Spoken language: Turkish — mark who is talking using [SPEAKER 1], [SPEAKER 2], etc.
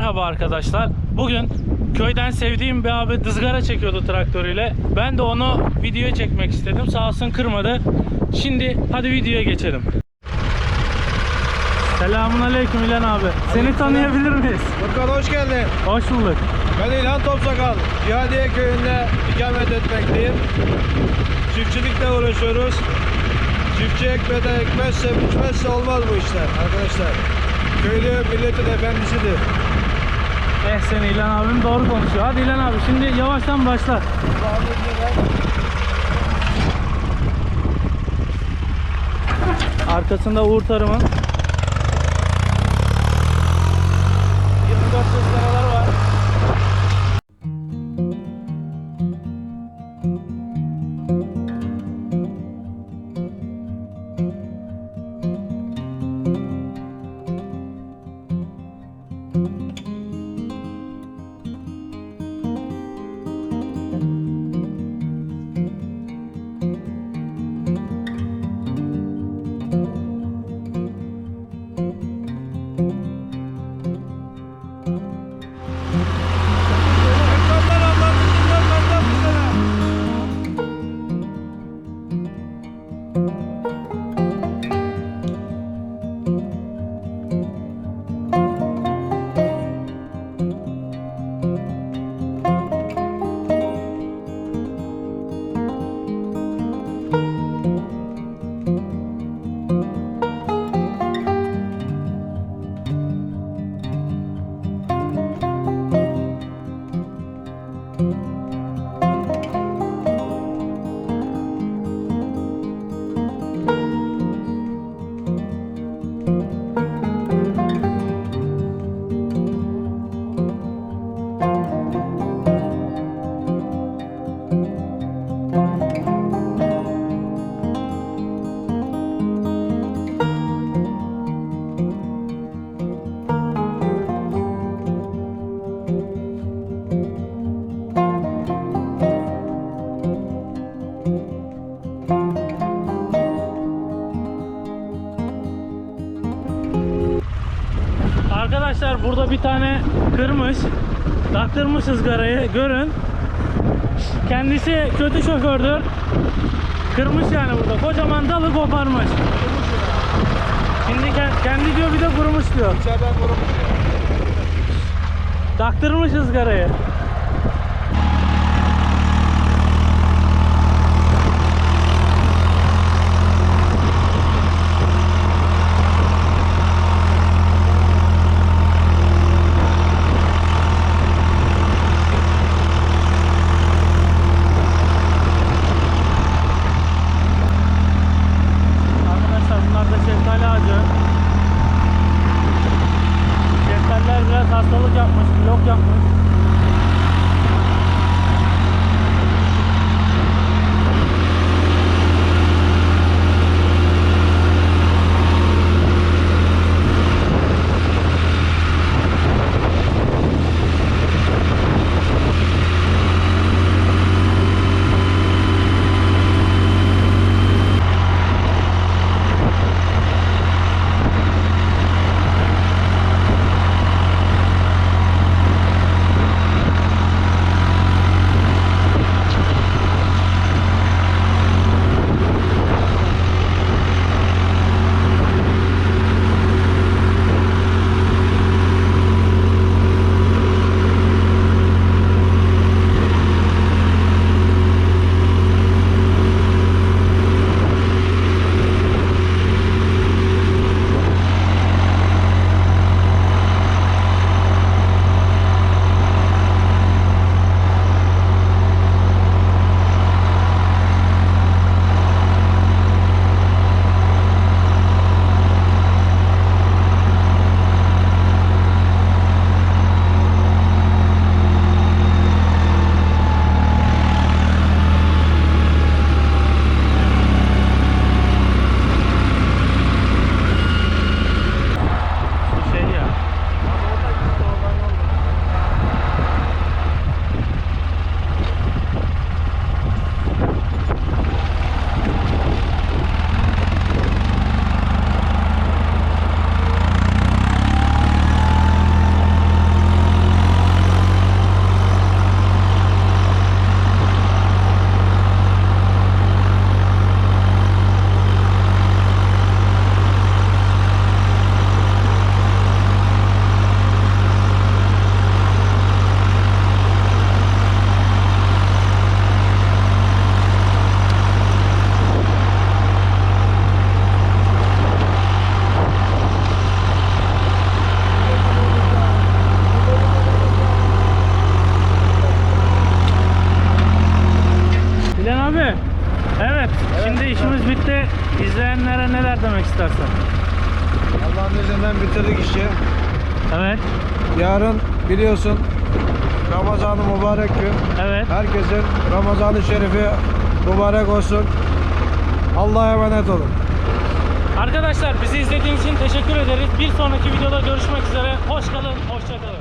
[SPEAKER 1] Merhaba arkadaşlar. Bugün köyden sevdiğim bir abi ızgara çekiyordu traktörüyle. Ben de onu videoya çekmek istedim. Sağ olsun kırmadı. Şimdi hadi videoya geçelim. Selamun aleyküm İlhan abi. Seni tanıyabilir miyiz?
[SPEAKER 2] Furkan hoş geldin.
[SPEAKER 1] Hoş bulduk.
[SPEAKER 2] Ben İlhan Topsakal. Cihadiye köyünde ikamet etmekteyim. Çiftçilikle uğraşıyoruz. Çiftçi ekmeden ekmezse biçmezse olmaz bu işler arkadaşlar. Köylü milletin efendisidir.
[SPEAKER 1] Eh seni İlhan abim doğru konuşuyor. Hadi İlhan abi şimdi yavaştan başla. Arkasında Uğur Tarım'ın Arkadaşlar burada bir tane kırmış. Taktırmış ızgarayı. Görün. Kendisi kötü şofördür. Kırmış yani burada. Kocaman dalı koparmış. Şimdi ke- kendi diyor bir de kurumuş diyor.
[SPEAKER 2] İçeriden vurmuş.
[SPEAKER 1] Taktırmış ızgarayı. izleyenlere neler demek istersen? Allah'ın izniyle
[SPEAKER 2] bitirdik işi.
[SPEAKER 1] Evet.
[SPEAKER 2] Yarın biliyorsun Ramazan-ı mübarek gün.
[SPEAKER 1] Evet.
[SPEAKER 2] Herkesin Ramazan-ı şerifi mübarek olsun. Allah'a emanet olun.
[SPEAKER 1] Arkadaşlar bizi izlediğiniz için teşekkür ederiz. Bir sonraki videoda görüşmek üzere. Hoş kalın, hoşça kalın.